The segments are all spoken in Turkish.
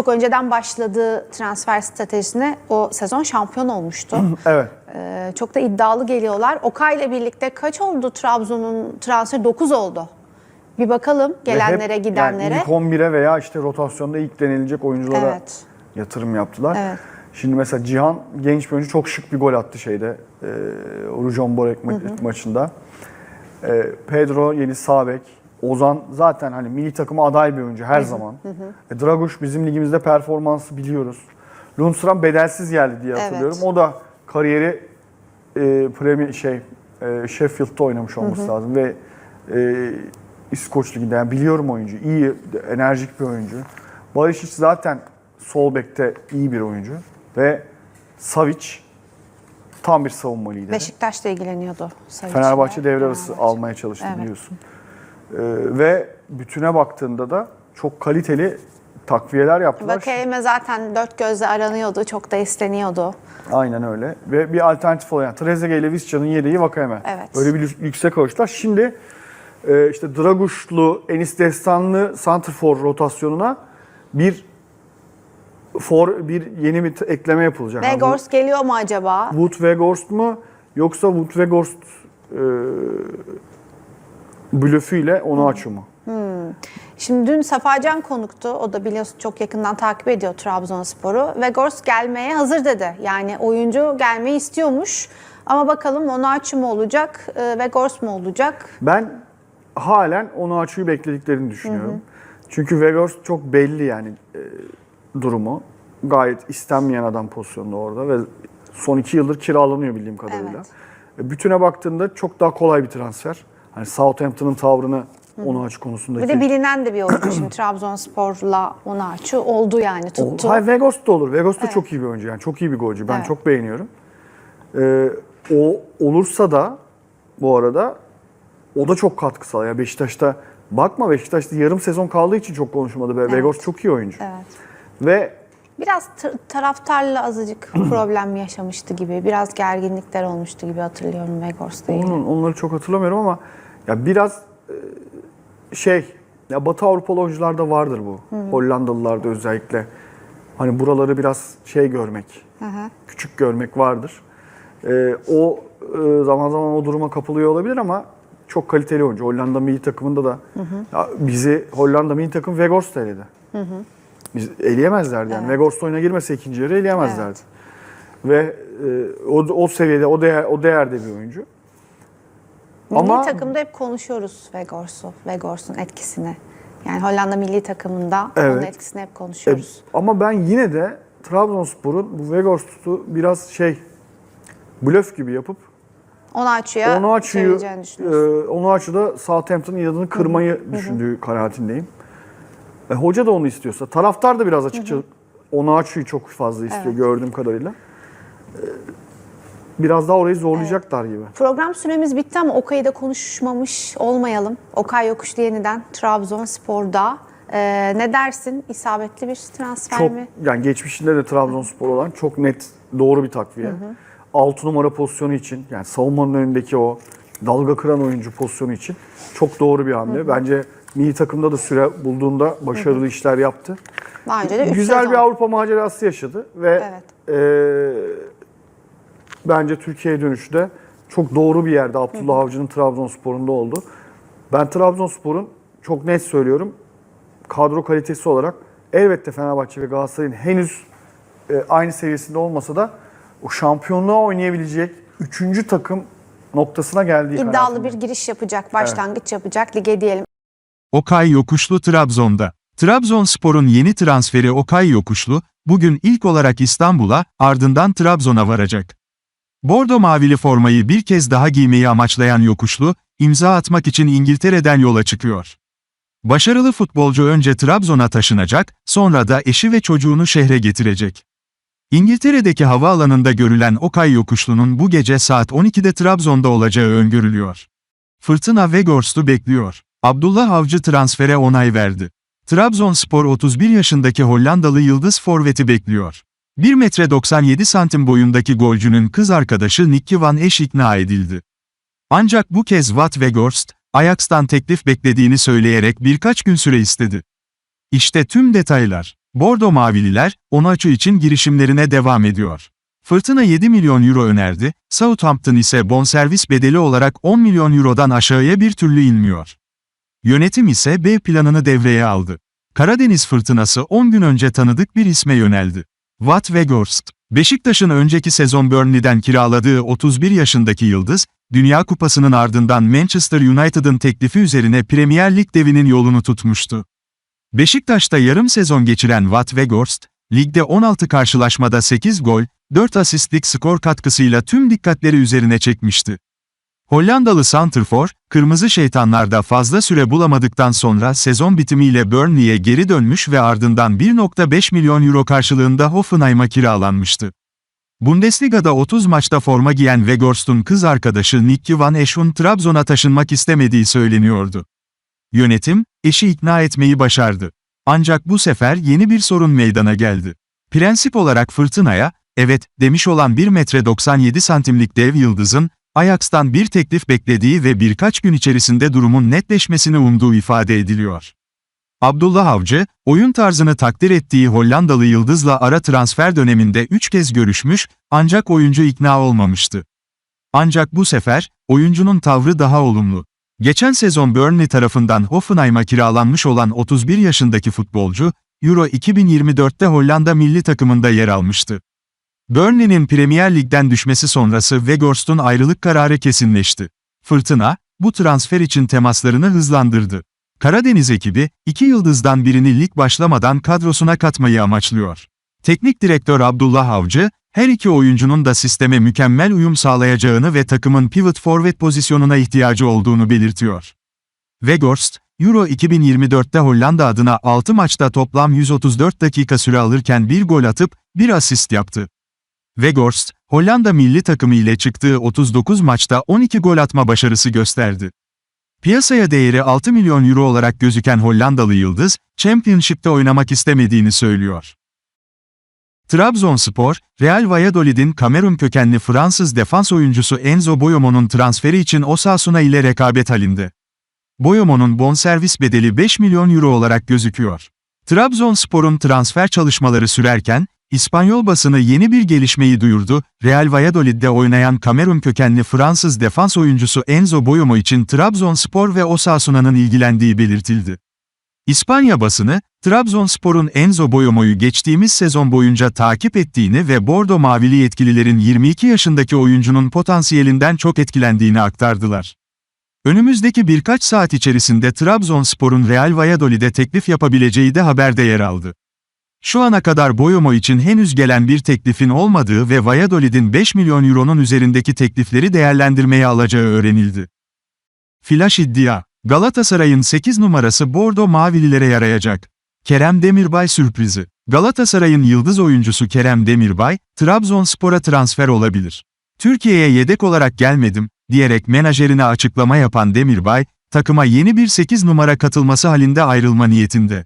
çok önceden başladığı transfer stratejisine o sezon şampiyon olmuştu. Evet. Ee, çok da iddialı geliyorlar. Okay ile birlikte kaç oldu Trabzon'un transferi? 9 oldu. Bir bakalım Ve gelenlere, hep gidenlere. Yani ilk 11'e veya işte rotasyonda ilk denilecek oyunculara Evet. yatırım yaptılar. Evet. Şimdi mesela Cihan genç bir oyuncu çok şık bir gol attı şeyde. E, Rujon Borek ma- maçında. E, Pedro yeni sağ bek. Ozan zaten hani milli takıma aday bir oyuncu her zaman. E, Draguş bizim ligimizde performansı biliyoruz. Lundstram bedelsiz geldi diye hatırlıyorum. O da kariyeri e, Premier şey e, Sheffield'da oynamış olması lazım ve e, İskoç liginde yani biliyorum oyuncu. iyi, enerjik bir oyuncu. Barisic zaten sol bekte iyi bir oyuncu ve Savic tam bir savunma lideri. Beşiktaş'la ilgileniyordu. Sayın Fenerbahçe devre arası Fenerbahçe. almaya çalıştı Evet. biliyorsun. E, ve bütüne baktığında da çok kaliteli takviyeler yaptılar. Vakayeme zaten dört gözle aranıyordu. Çok da isteniyordu. Aynen öyle. Ve bir alternatif olan yani Trezeguet ile Visca'nın yedeği Vakayeme. Evet. Böyle bir lükse kavuştular. Şimdi e, işte Draguşlu, Enis Destanlı Santrfor rotasyonuna bir for bir yeni bir ekleme yapılacak. Yani bu Vegors geliyor mu acaba? Wood Weghorst mu yoksa Wood Weghorst e, blöfüyle onu açıyor mu? Şimdi dün Safacan konuktu. O da biliyorsun çok yakından takip ediyor Trabzonspor'u. Vegors gelmeye hazır dedi. Yani oyuncu gelmeyi istiyormuş. Ama bakalım Onaçu mu olacak, e, Vegors mu olacak? Ben halen onu açıyı beklediklerini düşünüyorum. Çünkü Weghorst çok belli yani e, durumu. Gayet istenmeyen adam pozisyonda orada ve son iki yıldır kiralanıyor bildiğim kadarıyla. Evet. E, Bütüne baktığında çok daha kolay bir transfer. Hani Southampton'ın tavrını onu açı konusundaki... Bir de bilinen de bir oyuncu şimdi Trabzonspor'la Onaçu oldu yani tuttu. Hayır Weghorst da olur. Weghorst da Evet. çok iyi bir oyuncu yani çok iyi bir golcü. Ben Evet. çok beğeniyorum. Ee, o olursa da bu arada o da çok katkı sağlar. Ya Beşiktaş'ta bakma Beşiktaş'ta yarım sezon kaldığı için çok konuşmadı. Be. Weghorst çok iyi oyuncu. Evet. Ve Biraz taraftarla azıcık problem yaşamıştı gibi. Biraz gerginlikler olmuştu gibi hatırlıyorum Vegors'ta. ilgili. onun, onları çok hatırlamıyorum ama ya biraz e, şey ya Batı Avrupalı oyuncularda vardır bu. Hollandalılarda özellikle. Hani buraları biraz şey görmek, küçük görmek vardır. Ee, o e, zaman zaman o duruma kapılıyor olabilir ama çok kaliteli oyuncu. Hollanda milli takımında da ya bizi Hollanda milli takım Weghorst eledi. Biz eleyemezlerdi yani. Weghorst oyuna girmese ikinci yarı eleyemezlerdi. Ve e, o, o seviyede, o değer, o değerde bir oyuncu. Milli Ama- takımda hep konuşuyoruz Vegors'u, Vegors'un etkisini. Yani Hollanda milli takımında onun Evet. etkisini hep E, konuşuyoruz. ama ben yine de Trabzonspor'un bu Weghorst'u biraz şey blöf gibi yapıp onu açıyı çevireceğini düşünüyorsun. e, onu açıda Southampton'ın inadını kırmayı düşündüğü kanaatindeyim. E, hoca da onu istiyorsa, taraftar da biraz açıkça onu açıyı çok fazla istiyor gördüğüm kadarıyla. E, biraz daha orayı zorlayacaklar gibi. Program süremiz bitti ama Okay'ı da konuşmamış olmayalım. Okay Yokuşlu yeniden Trabzonspor'da. Ee, ne dersin? İsabetli bir transfer Çok mi? yani geçmişinde de Trabzonspor olan çok net doğru bir takviye. 6 numara pozisyonu için yani savunmanın önündeki o dalga kıran oyuncu pozisyonu için çok doğru bir hamle. Bence milli takımda da süre bulduğunda başarılı işler yaptı. Önce de üç Güzel sezon. bir Avrupa macerası yaşadı ve eee, bence Türkiye'ye dönüşü de çok doğru bir yerde Abdullah Avcı'nın Trabzonspor'unda oldu. Ben Trabzonspor'un çok net söylüyorum kadro kalitesi olarak elbette Fenerbahçe ve Galatasaray'ın henüz e, aynı seviyesinde olmasa da o şampiyonluğa oynayabilecek üçüncü takım noktasına geldiği İddialı kanaatindeyim. bir giriş yapacak, başlangıç yapacak lige diyelim. Okay Yokuşlu Trabzon'da. Trabzonspor'un yeni transferi Okay Yokuşlu, bugün ilk olarak İstanbul'a, ardından Trabzon'a varacak. Bordo mavili formayı bir kez daha giymeyi amaçlayan Yokuşlu, imza atmak için İngiltere'den yola çıkıyor. Başarılı futbolcu önce Trabzon'a taşınacak, sonra da eşi ve çocuğunu şehre getirecek. İngiltere'deki havaalanında görülen Okay Yokuşlu'nun bu gece saat 12'de Trabzon'da olacağı öngörülüyor. Fırtına Weghorst'u bekliyor. Abdullah Avcı transfere onay verdi. Trabzonspor 31 yaşındaki Hollandalı yıldız forveti bekliyor. 1 metre 97 santim boyundaki golcünün kız arkadaşı Nicky Van Esch ikna edildi. Ancak bu kez Wout Weghorst, Ajax'tan teklif beklediğini söyleyerek birkaç gün süre istedi. İşte tüm detaylar. Bordo Mavililer, Onaçu için girişimlerine devam ediyor. Fırtına 7 milyon euro önerdi, Southampton ise bonservis bedeli olarak 10 milyon eurodan aşağıya bir türlü inmiyor. Yönetim ise B planını devreye aldı. Karadeniz fırtınası 10 gün önce tanıdık bir isme yöneldi. Watt Weghorst, Beşiktaş'ın önceki sezon Burnley'den kiraladığı 31 yaşındaki yıldız, Dünya Kupası'nın ardından Manchester United'ın teklifi üzerine Premier Lig devinin yolunu tutmuştu. Beşiktaş'ta yarım sezon geçiren Watt Weghorst, ligde 16 karşılaşmada 8 gol, 4 asistlik skor katkısıyla tüm dikkatleri üzerine çekmişti. Hollandalı Santrfor, Kırmızı Şeytanlar'da fazla süre bulamadıktan sonra sezon bitimiyle Burnley'e geri dönmüş ve ardından 1.5 milyon euro karşılığında Hoffenheim'a kiralanmıştı. Bundesliga'da 30 maçta forma giyen Weghorst'un kız arkadaşı Nicky Van Esch'un Trabzon'a taşınmak istemediği söyleniyordu. Yönetim, eşi ikna etmeyi başardı. Ancak bu sefer yeni bir sorun meydana geldi. Prensip olarak fırtınaya, evet, demiş olan 1 metre 97 santimlik dev yıldızın, Ajax'tan bir teklif beklediği ve birkaç gün içerisinde durumun netleşmesini umduğu ifade ediliyor. Abdullah Avcı, oyun tarzını takdir ettiği Hollandalı Yıldız'la ara transfer döneminde 3 kez görüşmüş, ancak oyuncu ikna olmamıştı. Ancak bu sefer, oyuncunun tavrı daha olumlu. Geçen sezon Burnley tarafından Hoffenheim'a kiralanmış olan 31 yaşındaki futbolcu, Euro 2024'te Hollanda milli takımında yer almıştı. Burnley'nin Premier Lig'den düşmesi sonrası Weghorst'un ayrılık kararı kesinleşti. Fırtına, bu transfer için temaslarını hızlandırdı. Karadeniz ekibi, iki yıldızdan birini lig başlamadan kadrosuna katmayı amaçlıyor. Teknik direktör Abdullah Avcı, her iki oyuncunun da sisteme mükemmel uyum sağlayacağını ve takımın pivot forvet pozisyonuna ihtiyacı olduğunu belirtiyor. Weghorst, Euro 2024'te Hollanda adına 6 maçta toplam 134 dakika süre alırken bir gol atıp bir asist yaptı. Weghorst, Hollanda milli takımı ile çıktığı 39 maçta 12 gol atma başarısı gösterdi. Piyasaya değeri 6 milyon euro olarak gözüken Hollandalı yıldız, Championship'te oynamak istemediğini söylüyor. Trabzonspor, Real Valladolid'in Kamerun kökenli Fransız defans oyuncusu Enzo Boyomo'nun transferi için Osasuna ile rekabet halinde. Boyomo'nun bonservis bedeli 5 milyon euro olarak gözüküyor. Trabzonspor'un transfer çalışmaları sürerken, İspanyol basını yeni bir gelişmeyi duyurdu. Real Valladolid'de oynayan Kamerun kökenli Fransız defans oyuncusu Enzo Boyomo için Trabzonspor ve Osasuna'nın ilgilendiği belirtildi. İspanya basını, Trabzonspor'un Enzo Boyomo'yu geçtiğimiz sezon boyunca takip ettiğini ve Bordo Mavili yetkililerin 22 yaşındaki oyuncunun potansiyelinden çok etkilendiğini aktardılar. Önümüzdeki birkaç saat içerisinde Trabzonspor'un Real Valladolid'e teklif yapabileceği de haberde yer aldı. Şu ana kadar Boyomo için henüz gelen bir teklifin olmadığı ve Valladolid'in 5 milyon euronun üzerindeki teklifleri değerlendirmeye alacağı öğrenildi. Flash iddia, Galatasaray'ın 8 numarası Bordo Mavililere yarayacak. Kerem Demirbay sürprizi. Galatasaray'ın yıldız oyuncusu Kerem Demirbay, Trabzonspor'a transfer olabilir. Türkiye'ye yedek olarak gelmedim, diyerek menajerine açıklama yapan Demirbay, takıma yeni bir 8 numara katılması halinde ayrılma niyetinde.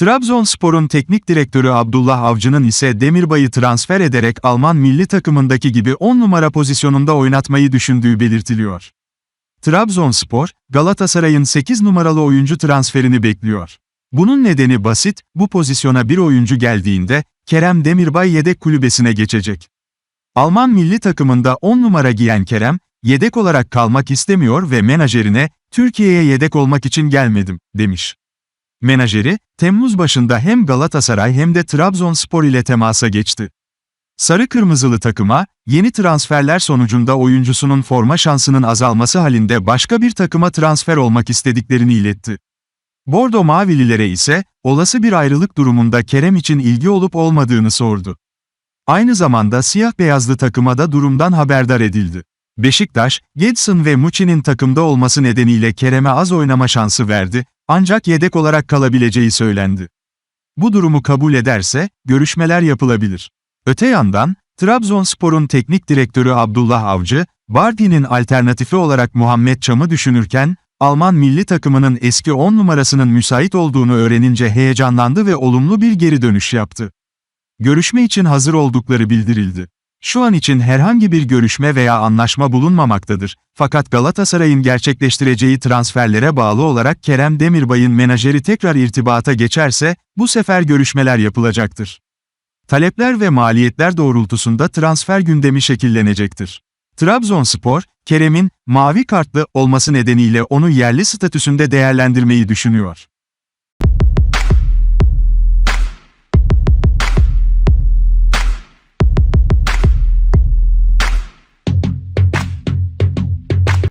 Trabzonspor'un teknik direktörü Abdullah Avcı'nın ise Demirbay'ı transfer ederek Alman milli takımındaki gibi 10 numara pozisyonunda oynatmayı düşündüğü belirtiliyor. Trabzonspor, Galatasaray'ın 8 numaralı oyuncu transferini bekliyor. Bunun nedeni basit, bu pozisyona bir oyuncu geldiğinde, Kerem Demirbay yedek kulübesine geçecek. Alman milli takımında 10 numara giyen Kerem, yedek olarak kalmak istemiyor ve menajerine, Türkiye'ye yedek olmak için gelmedim, demiş. Menajeri, Temmuz başında hem Galatasaray hem de Trabzonspor ile temasa geçti. Sarı Kırmızılı takıma, yeni transferler sonucunda oyuncusunun forma şansının azalması halinde başka bir takıma transfer olmak istediklerini iletti. Bordo Mavililere ise, olası bir ayrılık durumunda Kerem için ilgi olup olmadığını sordu. Aynı zamanda siyah beyazlı takıma da durumdan haberdar edildi. Beşiktaş, Gedson ve Muçi'nin takımda olması nedeniyle Kerem'e az oynama şansı verdi, ancak yedek olarak kalabileceği söylendi. Bu durumu kabul ederse, görüşmeler yapılabilir. Öte yandan, Trabzonspor'un teknik direktörü Abdullah Avcı, Bardi'nin alternatifi olarak Muhammed Çam'ı düşünürken, Alman milli takımının eski 10 numarasının müsait olduğunu öğrenince heyecanlandı ve olumlu bir geri dönüş yaptı. Görüşme için hazır oldukları bildirildi. Şu an için herhangi bir görüşme veya anlaşma bulunmamaktadır. Fakat Galatasaray'ın gerçekleştireceği transferlere bağlı olarak Kerem Demirbay'ın menajeri tekrar irtibata geçerse, bu sefer görüşmeler yapılacaktır. Talepler ve maliyetler doğrultusunda transfer gündemi şekillenecektir. Trabzonspor, Kerem'in mavi kartlı olması nedeniyle onu yerli statüsünde değerlendirmeyi düşünüyor.